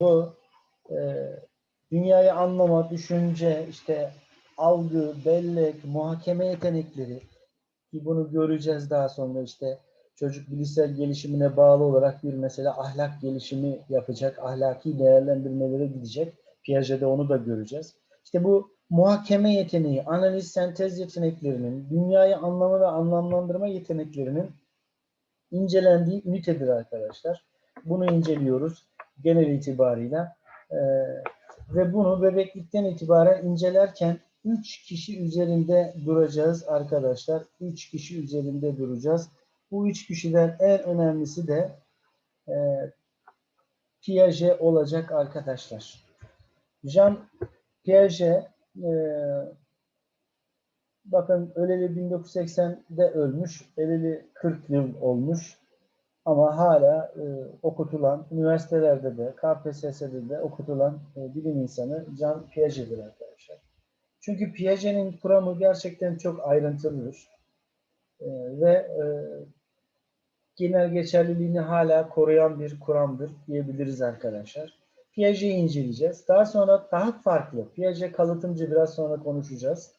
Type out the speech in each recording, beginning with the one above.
bu e, dünyayı anlama, düşünce, işte algı, bellek, muhakeme yetenekleri ki bunu göreceğiz daha sonra işte çocuk bilişsel gelişimine bağlı olarak bir mesela ahlak gelişimi yapacak, ahlaki değerlendirmelere gidecek. Piaget'de onu da göreceğiz. İşte bu muhakeme yeteneği, analiz, sentez yeteneklerinin, dünyayı anlama ve anlamlandırma yeteneklerinin incelendiği ünitedir arkadaşlar. Bunu inceliyoruz genel itibarıyla. Ee, ve bunu bebeklikten itibaren incelerken 3 kişi üzerinde duracağız arkadaşlar. 3 kişi üzerinde duracağız. Bu 3 kişiden en önemlisi de e, Piaget olacak arkadaşlar. Jean Piaget e, bakın öleli 1980'de ölmüş. Öleli 40 yıl olmuş. Ama hala e, okutulan, üniversitelerde de, KPSS'de de okutulan e, bilim insanı Jean Piaget'dir arkadaşlar. Çünkü Piaget'in kuramı gerçekten çok ayrıntılıdır. E, ve e, genel geçerliliğini hala koruyan bir kuramdır diyebiliriz arkadaşlar. Piaget'i inceleyeceğiz. Daha sonra daha farklı, Piaget kalıtımcı biraz sonra konuşacağız.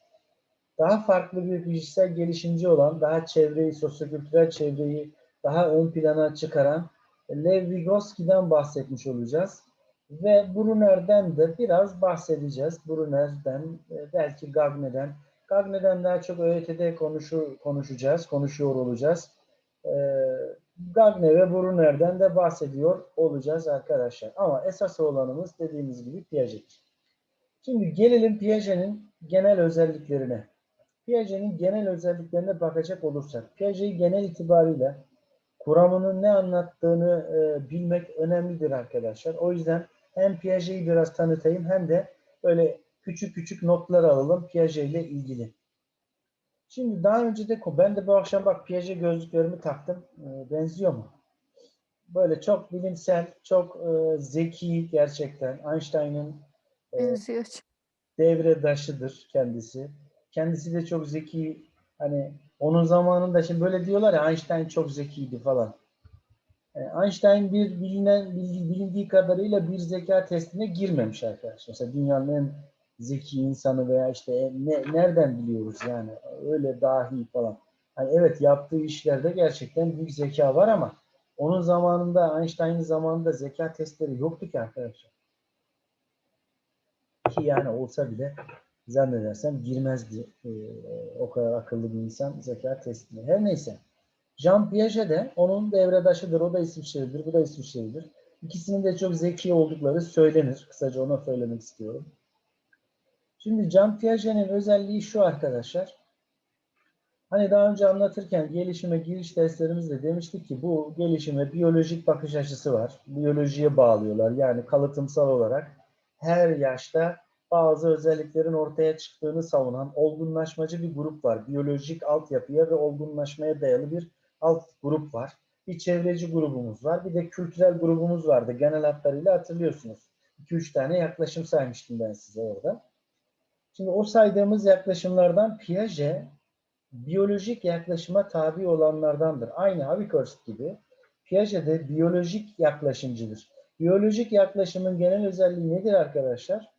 Daha farklı bir kişisel gelişimci olan, daha çevreyi, sosyokültürel çevreyi daha ön plana çıkaran Lev Vygotsky'den bahsetmiş olacağız. Ve Brunner'den de biraz bahsedeceğiz. Brunner'den, e, belki Gagne'den. Gagne'den daha çok ÖET'de konuşu, konuşacağız, konuşuyor olacağız. Ee, Gagne ve Brunner'den de bahsediyor olacağız arkadaşlar. Ama esas olanımız dediğimiz gibi Piaget. Şimdi gelelim Piaget'in genel özelliklerine. Piaget'in genel özelliklerine bakacak olursak, Piaget'i genel itibariyle kuramının ne anlattığını e, bilmek önemlidir arkadaşlar. O yüzden hem Piaget'i biraz tanıtayım hem de böyle küçük küçük notlar alalım Piaget ile ilgili. Şimdi daha önce de ben de bu akşam bak Piaget gözlüklerimi taktım. E, benziyor mu? Böyle çok bilimsel, çok e, zeki gerçekten. Einstein'ın e, Benziyor. devredaşıdır kendisi. Kendisi de çok zeki. Hani onun zamanında şimdi böyle diyorlar ya Einstein çok zekiydi falan. E, Einstein bir bilinen bilindiği kadarıyla bir zeka testine girmemiş arkadaşlar. Mesela dünyanın en zeki insanı veya işte ne, nereden biliyoruz yani öyle dahi falan. Hani evet yaptığı işlerde gerçekten büyük zeka var ama onun zamanında Einstein'ın zamanında zeka testleri yoktu ki arkadaşlar. Ki yani olsa bile zannedersem girmezdi e, o kadar akıllı bir insan zeka testine. Her neyse. Jean Piaget de onun devredaşıdır. O da İsviçrelidir, bu da İsviçrelidir. İkisinin de çok zeki oldukları söylenir. Kısaca onu söylemek istiyorum. Şimdi Jean Piaget'in özelliği şu arkadaşlar. Hani daha önce anlatırken gelişime giriş derslerimizde demiştik ki bu gelişime biyolojik bakış açısı var. Biyolojiye bağlıyorlar. Yani kalıtımsal olarak her yaşta bazı özelliklerin ortaya çıktığını savunan olgunlaşmacı bir grup var. Biyolojik altyapıya ve olgunlaşmaya dayalı bir alt grup var. Bir çevreci grubumuz var. Bir de kültürel grubumuz vardı. Genel hatlarıyla hatırlıyorsunuz. 2-3 tane yaklaşım saymıştım ben size orada. Şimdi o saydığımız yaklaşımlardan Piaget biyolojik yaklaşıma tabi olanlardandır. Aynı Havikhurst gibi Piaget de biyolojik yaklaşımcıdır. Biyolojik yaklaşımın genel özelliği nedir arkadaşlar?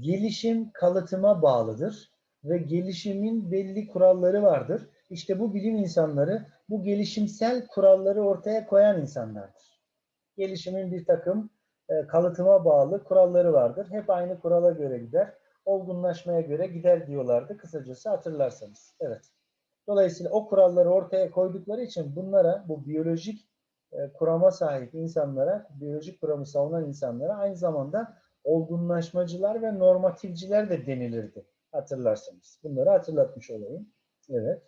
Gelişim kalıtıma bağlıdır ve gelişimin belli kuralları vardır. İşte bu bilim insanları bu gelişimsel kuralları ortaya koyan insanlardır. Gelişimin bir takım e, kalıtıma bağlı kuralları vardır. Hep aynı kurala göre gider olgunlaşmaya göre gider diyorlardı kısacası hatırlarsanız. Evet. Dolayısıyla o kuralları ortaya koydukları için bunlara bu biyolojik e, kurama sahip insanlara, biyolojik kuramı savunan insanlara aynı zamanda olgunlaşmacılar ve normatifciler de denilirdi hatırlarsanız. Bunları hatırlatmış olayım. Evet.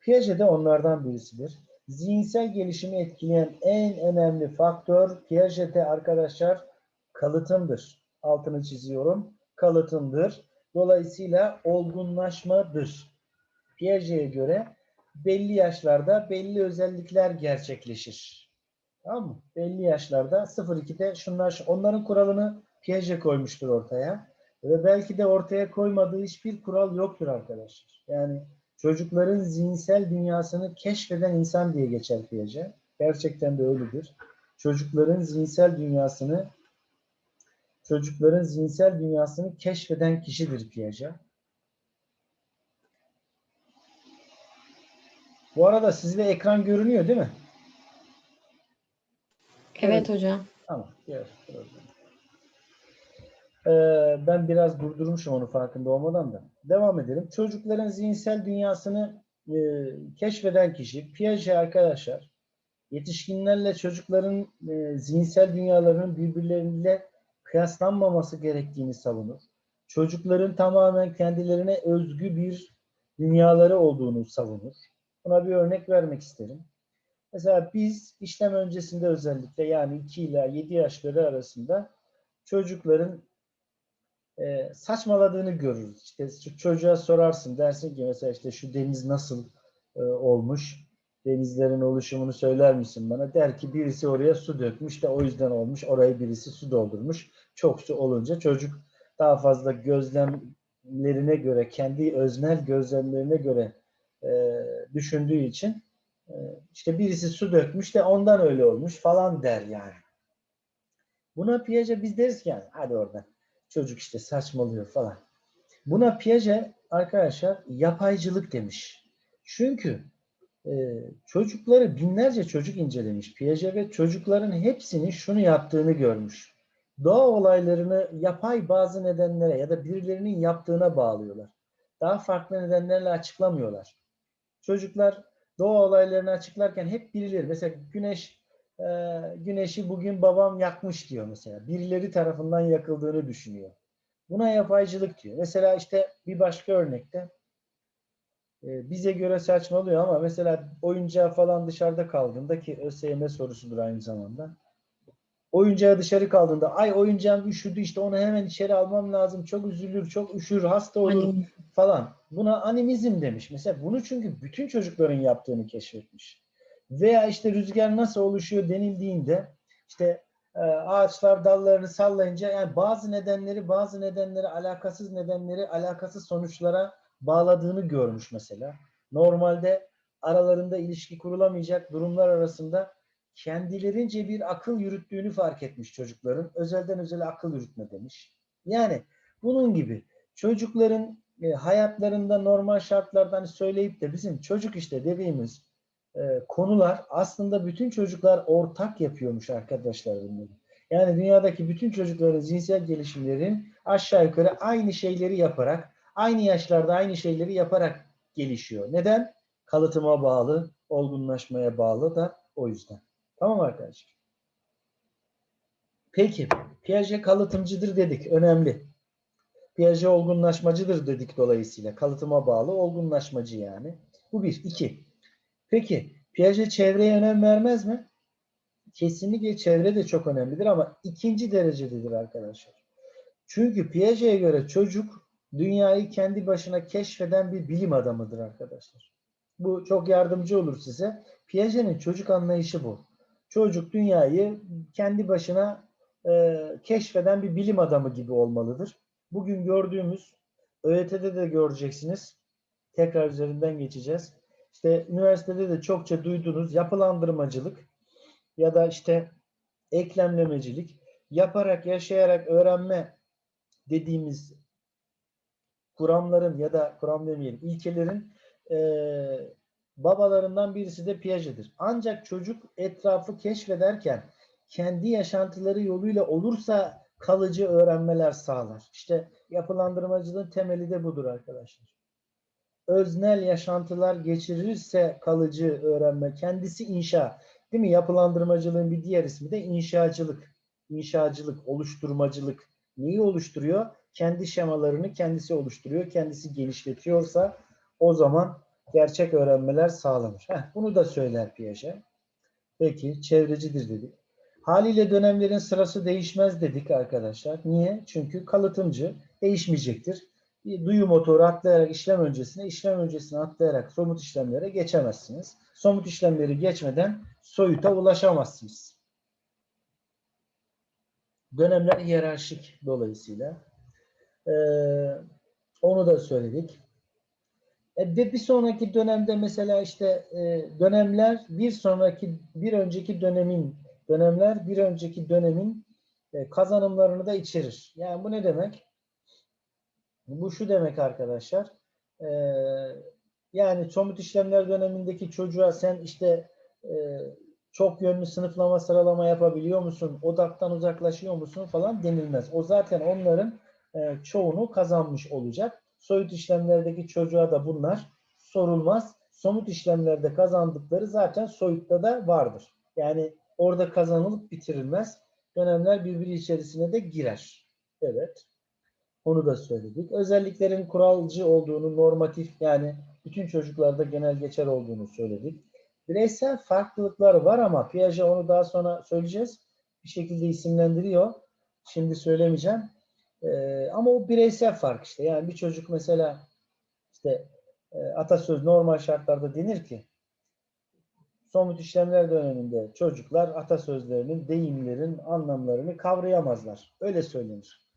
Piaget de onlardan birisidir. Zihinsel gelişimi etkileyen en önemli faktör Piaget'te arkadaşlar kalıtımdır. Altını çiziyorum kalıtımdır. Dolayısıyla olgunlaşmadır. Piaget'e göre belli yaşlarda belli özellikler gerçekleşir. Tamam mı? Belli yaşlarda 0-2'de şunlar, onların kuralını Piaget koymuştur ortaya. Ve belki de ortaya koymadığı hiçbir kural yoktur arkadaşlar. Yani çocukların zihinsel dünyasını keşfeden insan diye geçer Piaget. Gerçekten de öyledir. Çocukların zihinsel dünyasını çocukların zihinsel dünyasını keşfeden kişidir Piaget. Bu arada sizde ekran görünüyor değil mi? Evet hocam. Tamam. problem. Ee, ben biraz durdurmuşum onu farkında olmadan da. Devam edelim. Çocukların zihinsel dünyasını e, keşfeden kişi Piaget arkadaşlar yetişkinlerle çocukların e, zihinsel dünyalarının birbirleriyle kıyaslanmaması gerektiğini savunur. Çocukların tamamen kendilerine özgü bir dünyaları olduğunu savunur. Buna bir örnek vermek isterim. Mesela biz işlem öncesinde özellikle yani 2 ila 7 yaşları arasında çocukların e, saçmaladığını görürüz. İşte çocuğa sorarsın dersin ki mesela işte şu deniz nasıl e, olmuş? Denizlerin oluşumunu söyler misin bana? Der ki birisi oraya su dökmüş de o yüzden olmuş. Orayı birisi su doldurmuş. Çok su olunca çocuk daha fazla gözlemlerine göre, kendi öznel gözlemlerine göre e, düşündüğü için e, işte birisi su dökmüş de ondan öyle olmuş falan der yani. Buna Piaget biz deriz ki yani hadi oradan çocuk işte saçmalıyor falan. Buna Piaget arkadaşlar yapaycılık demiş. Çünkü e, çocukları binlerce çocuk incelemiş Piaget ve çocukların hepsinin şunu yaptığını görmüş. Doğa olaylarını yapay bazı nedenlere ya da birilerinin yaptığına bağlıyorlar. Daha farklı nedenlerle açıklamıyorlar. Çocuklar doğa olaylarını açıklarken hep birileri mesela güneş e, güneşi bugün babam yakmış diyor mesela. Birileri tarafından yakıldığını düşünüyor. Buna yapaycılık diyor. Mesela işte bir başka örnekte e, bize göre saçmalıyor ama mesela oyuncağı falan dışarıda kaldığında ki ÖSYM sorusudur aynı zamanda. Oyuncağı dışarı kaldığında ay oyuncağım üşüdü işte onu hemen içeri almam lazım. Çok üzülür, çok üşür, hasta olur Hani falan. Buna animizm demiş. Mesela bunu çünkü bütün çocukların yaptığını keşfetmiş. Veya işte rüzgar nasıl oluşuyor denildiğinde işte e, ağaçlar dallarını sallayınca yani bazı nedenleri bazı nedenleri alakasız nedenleri alakasız sonuçlara bağladığını görmüş mesela. Normalde aralarında ilişki kurulamayacak durumlar arasında kendilerince bir akıl yürüttüğünü fark etmiş çocukların. Özelden özele akıl yürütme demiş. Yani bunun gibi çocukların e, hayatlarında normal şartlardan hani söyleyip de bizim çocuk işte dediğimiz e, konular aslında bütün çocuklar ortak yapıyormuş arkadaşlar bunları. Yani dünyadaki bütün çocukların zihinsel gelişimlerin aşağı yukarı aynı şeyleri yaparak, aynı yaşlarda aynı şeyleri yaparak gelişiyor. Neden? Kalıtıma bağlı, olgunlaşmaya bağlı da o yüzden. Tamam arkadaşlar? Peki, Piaget kalıtımcıdır dedik. Önemli. Piaget olgunlaşmacıdır dedik dolayısıyla. Kalıtıma bağlı olgunlaşmacı yani. Bu bir. iki. Peki Piaget çevreye önem vermez mi? Kesinlikle çevre de çok önemlidir ama ikinci derecededir arkadaşlar. Çünkü Piaget'e göre çocuk dünyayı kendi başına keşfeden bir bilim adamıdır arkadaşlar. Bu çok yardımcı olur size. Piaget'in çocuk anlayışı bu. Çocuk dünyayı kendi başına e, keşfeden bir bilim adamı gibi olmalıdır. Bugün gördüğümüz ÖET'de de göreceksiniz. Tekrar üzerinden geçeceğiz. İşte üniversitede de çokça duyduğunuz yapılandırmacılık ya da işte eklemlemecilik, yaparak, yaşayarak öğrenme dediğimiz kuramların ya da kuram demeyelim, ilkelerin e, babalarından birisi de Piaget'dir. Ancak çocuk etrafı keşfederken kendi yaşantıları yoluyla olursa kalıcı öğrenmeler sağlar. İşte yapılandırmacılığın temeli de budur arkadaşlar. Öznel yaşantılar geçirirse kalıcı öğrenme, kendisi inşa. Değil mi? Yapılandırmacılığın bir diğer ismi de inşacılık. İnşacılık, oluşturmacılık. Neyi oluşturuyor? Kendi şemalarını kendisi oluşturuyor, kendisi genişletiyorsa o zaman gerçek öğrenmeler sağlanır. Heh, bunu da söyler Piaget. Peki, çevrecidir dedik. Haliyle dönemlerin sırası değişmez dedik arkadaşlar. Niye? Çünkü kalıtımcı değişmeyecektir. Duyu motoru atlayarak işlem öncesine, işlem öncesine atlayarak somut işlemlere geçemezsiniz. Somut işlemleri geçmeden soyuta ulaşamazsınız. Dönemler hiyerarşik dolayısıyla. Ee, onu da söyledik. E, bir sonraki dönemde mesela işte e, dönemler bir sonraki bir önceki dönemin dönemler bir önceki dönemin e, kazanımlarını da içerir. Yani bu ne demek? Bu şu demek arkadaşlar. e, yani somut işlemler dönemindeki çocuğa sen işte e, çok yönlü sınıflama sıralama yapabiliyor musun? Odaktan uzaklaşıyor musun falan denilmez. O zaten onların e, çoğunu kazanmış olacak. Soyut işlemlerdeki çocuğa da bunlar sorulmaz. Somut işlemlerde kazandıkları zaten soyutta da vardır. Yani orada kazanılıp bitirilmez. Dönemler birbiri içerisine de girer. Evet. Onu da söyledik. Özelliklerin kuralcı olduğunu, normatif yani bütün çocuklarda genel geçer olduğunu söyledik. Bireysel farklılıklar var ama Piaget onu daha sonra söyleyeceğiz. Bir şekilde isimlendiriyor. Şimdi söylemeyeceğim. Ee, ama o bireysel fark işte. Yani bir çocuk mesela işte e, atasöz normal şartlarda denir ki somut işlemler döneminde çocuklar atasözlerinin, deyimlerin anlamlarını kavrayamazlar. Öyle söylenir.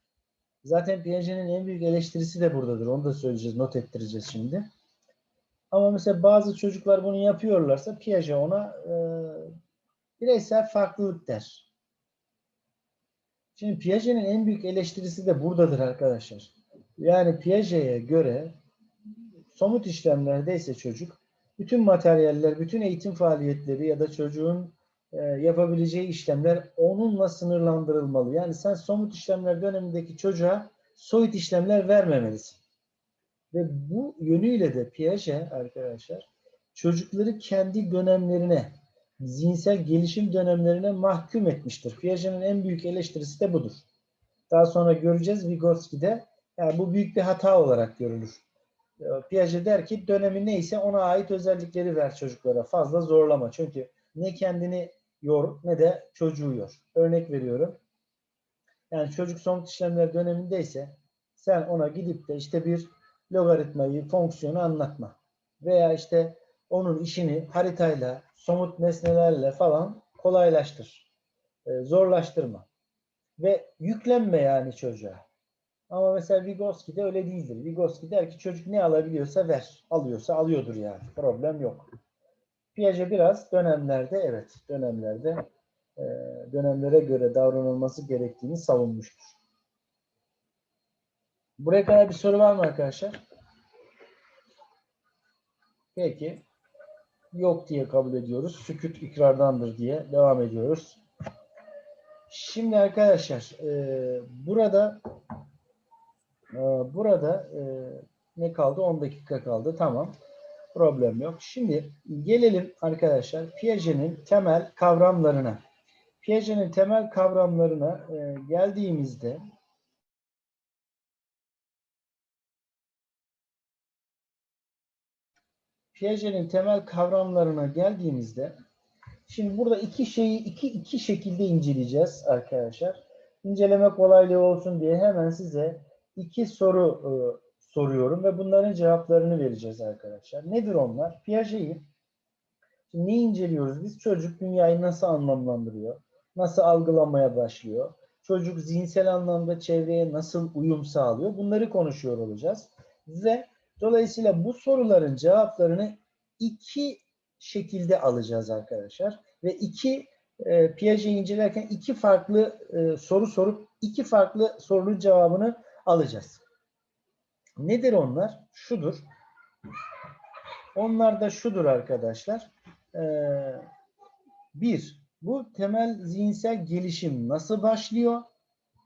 Zaten Piaget'in en büyük eleştirisi de buradadır. Onu da söyleyeceğiz, not ettireceğiz şimdi. Ama mesela bazı çocuklar bunu yapıyorlarsa Piaget ona e, bireysel farklılık der. Şimdi Piaget'in en büyük eleştirisi de buradadır arkadaşlar. Yani Piaget'e göre somut işlemlerdeyse çocuk bütün materyaller, bütün eğitim faaliyetleri ya da çocuğun yapabileceği işlemler onunla sınırlandırılmalı. Yani sen somut işlemler dönemindeki çocuğa soyut işlemler vermemelisin. Ve bu yönüyle de Piaget arkadaşlar çocukları kendi dönemlerine, zihinsel gelişim dönemlerine mahkum etmiştir. Piaget'in en büyük eleştirisi de budur. Daha sonra göreceğiz Vygotsky'de. Yani bu büyük bir hata olarak görülür. Piaget der ki dönemi neyse ona ait özellikleri ver çocuklara. Fazla zorlama. Çünkü ne kendini yor ne de çocuğu yor. Örnek veriyorum. Yani çocuk somut işlemler dönemindeyse sen ona gidip de işte bir logaritmayı, fonksiyonu anlatma. Veya işte onun işini haritayla, somut nesnelerle falan kolaylaştır. Ee, zorlaştırma. Ve yüklenme yani çocuğa. Ama mesela Vygotsky'de öyle değildir. Vygotsky der ki çocuk ne alabiliyorsa ver. Alıyorsa alıyordur yani. Problem yok. Piaget biraz dönemlerde evet dönemlerde e, dönemlere göre davranılması gerektiğini savunmuştur. Buraya kadar bir soru var mı arkadaşlar? Peki. Yok diye kabul ediyoruz. Sükut ikrardandır diye devam ediyoruz. Şimdi arkadaşlar e, burada e, burada e, ne kaldı? 10 dakika kaldı. Tamam. Problem yok. Şimdi gelelim arkadaşlar Piaget'in temel kavramlarına. Piaget'in temel kavramlarına e, geldiğimizde Piaget'in temel kavramlarına geldiğimizde şimdi burada iki şeyi iki iki şekilde inceleyeceğiz arkadaşlar. İnceleme kolaylığı olsun diye hemen size iki soru e, soruyorum ve bunların cevaplarını vereceğiz arkadaşlar. Nedir onlar? Piaget'i ne inceliyoruz? Biz çocuk dünyayı nasıl anlamlandırıyor? Nasıl algılamaya başlıyor? Çocuk zihinsel anlamda çevreye nasıl uyum sağlıyor? Bunları konuşuyor olacağız. Ve dolayısıyla bu soruların cevaplarını iki şekilde alacağız arkadaşlar. Ve iki e, Piaget'i incelerken iki farklı e, soru sorup iki farklı sorunun cevabını alacağız. Nedir onlar? Şudur. Onlar da şudur arkadaşlar. Ee, bir, bu temel zihinsel gelişim nasıl başlıyor?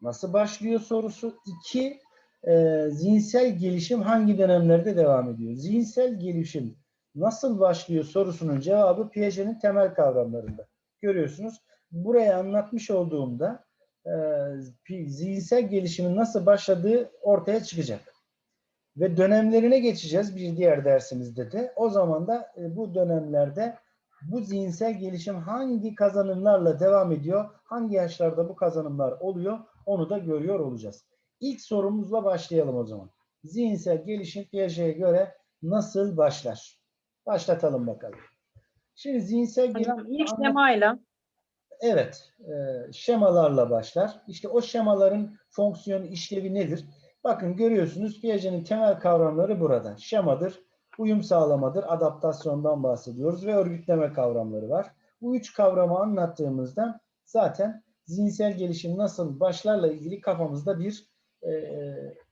Nasıl başlıyor sorusu. İki, e, zihinsel gelişim hangi dönemlerde devam ediyor? Zihinsel gelişim nasıl başlıyor sorusunun cevabı Piaget'in temel kavramlarında. Görüyorsunuz. Buraya anlatmış olduğumda e, zihinsel gelişimin nasıl başladığı ortaya çıkacak. Ve dönemlerine geçeceğiz bir diğer dersimizde de. O zaman da e, bu dönemlerde bu zihinsel gelişim hangi kazanımlarla devam ediyor, hangi yaşlarda bu kazanımlar oluyor onu da görüyor olacağız. İlk sorumuzla başlayalım o zaman. Zihinsel gelişim Piaget'e göre nasıl başlar? Başlatalım bakalım. Şimdi zihinsel gelişim... ilk şemayla Evet, e, şemalarla başlar. İşte o şemaların fonksiyon işlevi nedir? Bakın görüyorsunuz Piaget'in temel kavramları burada. Şemadır, uyum sağlamadır, adaptasyondan bahsediyoruz ve örgütleme kavramları var. Bu üç kavramı anlattığımızda zaten zihinsel gelişim nasıl başlarla ilgili kafamızda bir e,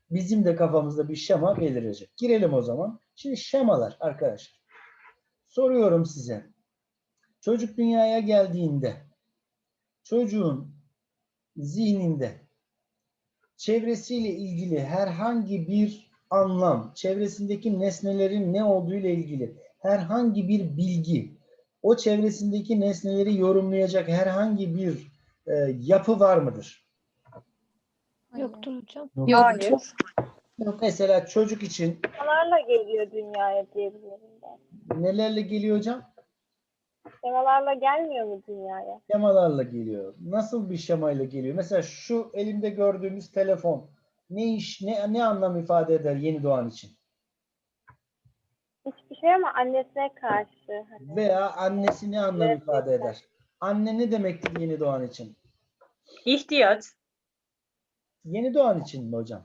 bizim de kafamızda bir şema belirecek. Girelim o zaman. Şimdi şemalar arkadaşlar. Soruyorum size. Çocuk dünyaya geldiğinde çocuğun zihninde çevresiyle ilgili herhangi bir anlam, çevresindeki nesnelerin ne olduğu ile ilgili herhangi bir bilgi, o çevresindeki nesneleri yorumlayacak herhangi bir e, yapı var mıdır? Yoktur hocam. Hayır. Mesela çocuk için Şemalarla geliyor dünyaya diyebilirim ben. nelerle geliyor hocam? Şemalarla gelmiyor mu dünyaya? Şemalarla geliyor. Nasıl bir şemayla geliyor? Mesela şu elimde gördüğümüz telefon ne iş, ne, ne anlam ifade eder yeni doğan için? Hiçbir şey ama annesine karşı. Hani Veya annesi ne anlam Evet, ifade eder? Anne ne demektir yeni doğan için? İhtiyaç. Yeni doğan için mi hocam?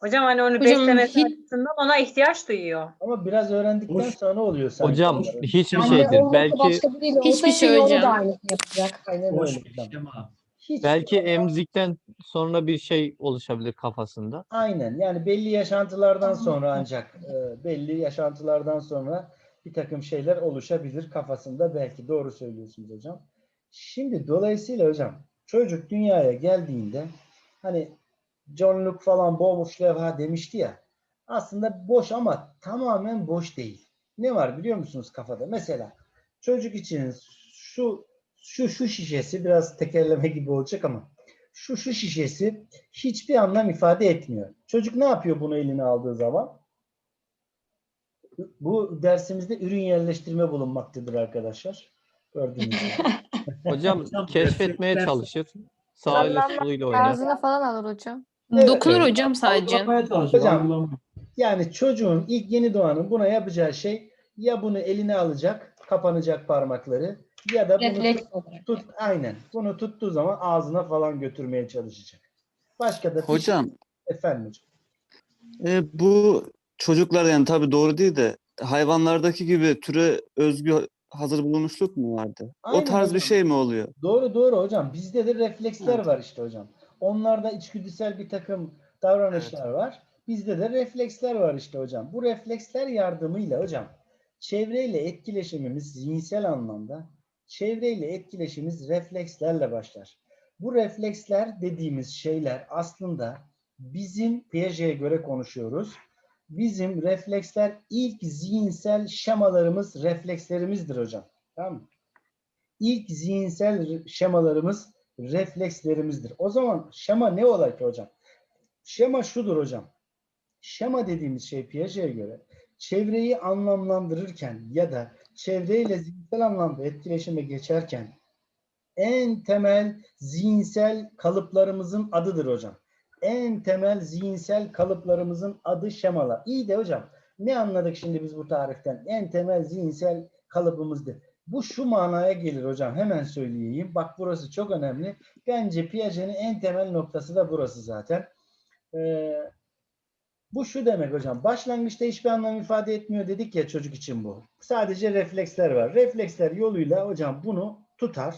Hocam hani onu Hocam beslemesi hiç- açısından ona ihtiyaç duyuyor. Ama biraz öğrendikten Hoş- sonra oluyor sanki. Hocam onların. hiçbir şeydir. olmasa Belki Hiçbir şey onu da hocam. aynısını yapacak. Aynen Boş öyle hocam. Hiç belki emzikten sonra bir şey oluşabilir kafasında. Aynen yani belli yaşantılardan sonra ancak e, belli yaşantılardan sonra bir takım şeyler oluşabilir kafasında belki doğru söylüyorsunuz hocam. Şimdi dolayısıyla hocam çocuk dünyaya geldiğinde hani John Luke falan boş levha demişti ya aslında boş ama tamamen boş değil. Ne var biliyor musunuz kafada? Mesela çocuk için şu şu şu şişesi biraz tekerleme gibi olacak ama şu şu şişesi hiçbir anlam ifade etmiyor. Çocuk ne yapıyor bunu eline aldığı zaman? Bu dersimizde ürün yerleştirme bulunmaktadır arkadaşlar. Gördüğünüz gibi. Hocam keşfetmeye çalışır. Sağıyla Anlamlar- soluyla oynar. Ağzına falan alır hocam. Evet. Dokunur Evet. hocam sadece. Algılamaya Hocam. Yani çocuğun ilk yeni doğanın buna yapacağı şey ya bunu eline alacak, kapanacak parmakları ya da bunu Refleks tut, olarak. tut- aynen bunu tuttuğu zaman ağzına falan götürmeye çalışacak. Başka da bir- Hocam efendim hocam. e, bu çocuklar yani tabii doğru değil de hayvanlardaki gibi türe özgü hazır bulunuşluk mu vardı? Aynen o tarz bir hocam. şey mi oluyor? Doğru doğru hocam. Bizde de refleksler Evet. var işte hocam. Onlarda içgüdüsel bir takım davranışlar var. Bizde de refleksler var işte hocam. Bu refleksler yardımıyla hocam çevreyle etkileşimimiz zihinsel anlamda çevreyle etkileşimimiz reflekslerle başlar. Bu refleksler dediğimiz şeyler aslında bizim Piaget'e göre konuşuyoruz. Bizim refleksler ilk zihinsel şemalarımız, reflekslerimizdir hocam. Tamam mı? İlk zihinsel şemalarımız reflekslerimizdir. O zaman şema ne olar ki hocam? Şema şudur hocam. Şema dediğimiz şey Piaget'e göre çevreyi anlamlandırırken ya da çevreyle zihinsel anlamda etkileşime geçerken en temel zihinsel kalıplarımızın adıdır hocam. En temel zihinsel kalıplarımızın adı şemalar. İyi de hocam ne anladık şimdi biz bu tariften? En temel zihinsel kalıbımızdır. Bu şu manaya gelir hocam. Hemen söyleyeyim. Bak burası çok önemli. Bence Piaget'in en temel noktası da burası zaten. Ee, bu şu demek hocam. Başlangıçta hiçbir anlam ifade etmiyor dedik ya çocuk için bu. Sadece refleksler var. Refleksler yoluyla hocam bunu tutar,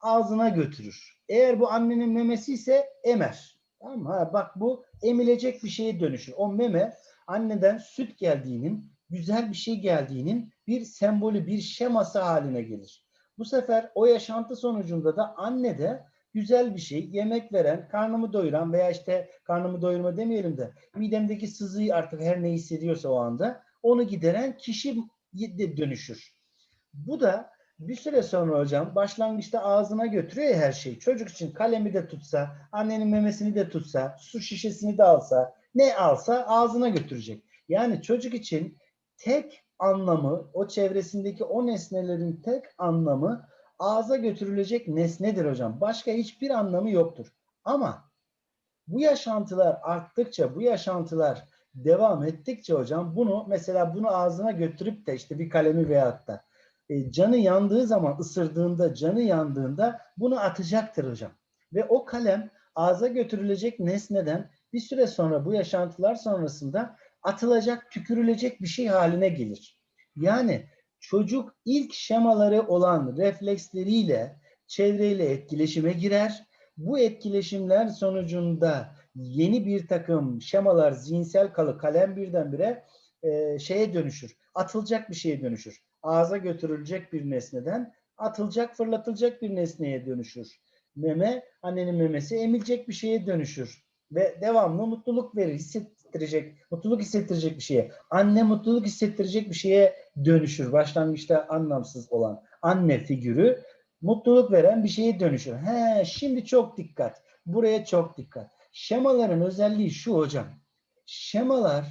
ağzına götürür. Eğer bu annenin memesi ise emer. Tamam? Ha, bak bu emilecek bir şeye dönüşür. O meme anneden süt geldiğinin, güzel bir şey geldiğinin bir sembolü, bir şeması haline gelir. Bu sefer o yaşantı sonucunda da anne de güzel bir şey, yemek veren, karnımı doyuran veya işte karnımı doyurma demeyelim de midemdeki sızıyı artık her ne hissediyorsa o anda onu gideren kişi dönüşür. Bu da bir süre sonra hocam başlangıçta ağzına götürüyor her şeyi. Çocuk için kalemi de tutsa, annenin memesini de tutsa, su şişesini de alsa, ne alsa ağzına götürecek. Yani çocuk için tek anlamı, o çevresindeki o nesnelerin tek anlamı ağza götürülecek nesnedir hocam. Başka hiçbir anlamı yoktur. Ama bu yaşantılar arttıkça, bu yaşantılar devam ettikçe hocam bunu mesela bunu ağzına götürüp de işte bir kalemi veyahut da e, canı yandığı zaman ısırdığında, canı yandığında bunu atacaktır hocam. Ve o kalem ağza götürülecek nesneden bir süre sonra bu yaşantılar sonrasında atılacak, tükürülecek bir şey haline gelir. Yani çocuk ilk şemaları olan refleksleriyle çevreyle etkileşime girer. Bu etkileşimler sonucunda yeni bir takım şemalar, zihinsel kalı, kalem birdenbire e, şeye dönüşür. Atılacak bir şeye dönüşür. Ağza götürülecek bir nesneden atılacak, fırlatılacak bir nesneye dönüşür. Meme, annenin memesi emilecek bir şeye dönüşür. Ve devamlı mutluluk verir, hissettirecek, mutluluk hissettirecek bir şeye. Anne mutluluk hissettirecek bir şeye dönüşür. Başlangıçta anlamsız olan anne figürü mutluluk veren bir şeye dönüşür. He, şimdi çok dikkat. Buraya çok dikkat. Şemaların özelliği şu hocam. Şemalar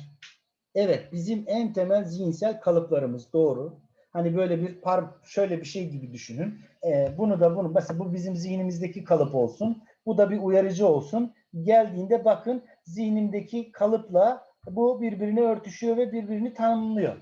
evet bizim en temel zihinsel kalıplarımız doğru. Hani böyle bir par şöyle bir şey gibi düşünün. Ee, bunu da bunu mesela bu bizim zihnimizdeki kalıp olsun. Bu da bir uyarıcı olsun. Geldiğinde bakın zihnimdeki kalıpla bu birbirine örtüşüyor ve birbirini tanımlıyor.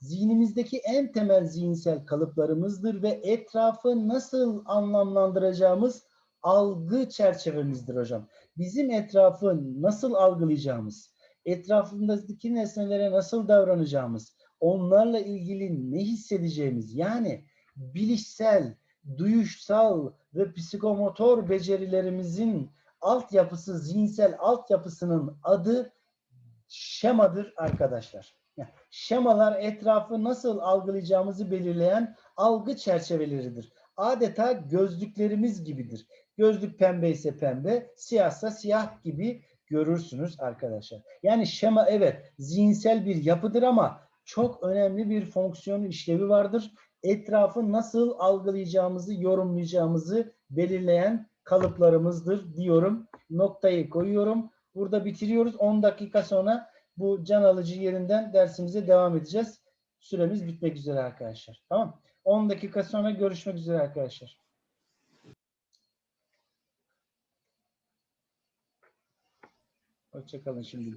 Zihnimizdeki en temel zihinsel kalıplarımızdır ve etrafı nasıl anlamlandıracağımız algı çerçevemizdir hocam. Bizim etrafı nasıl algılayacağımız, etrafımızdaki nesnelere nasıl davranacağımız, onlarla ilgili ne hissedeceğimiz yani bilişsel, duyuşsal ve psikomotor becerilerimizin altyapısı, zihinsel altyapısının adı şemadır arkadaşlar. Yani şemalar etrafı nasıl algılayacağımızı belirleyen algı çerçeveleridir. Adeta gözlüklerimiz gibidir. Gözlük pembe ise pembe, siyahsa siyah gibi görürsünüz arkadaşlar. Yani şema evet zihinsel bir yapıdır ama çok önemli bir fonksiyon işlevi vardır. Etrafı nasıl algılayacağımızı, yorumlayacağımızı belirleyen kalıplarımızdır diyorum. Noktayı koyuyorum. Burada bitiriyoruz. 10 dakika sonra bu can alıcı yerinden dersimize devam edeceğiz. Süremiz bitmek üzere arkadaşlar. Tamam. 10 dakika sonra görüşmek üzere arkadaşlar. Hoşçakalın şimdi.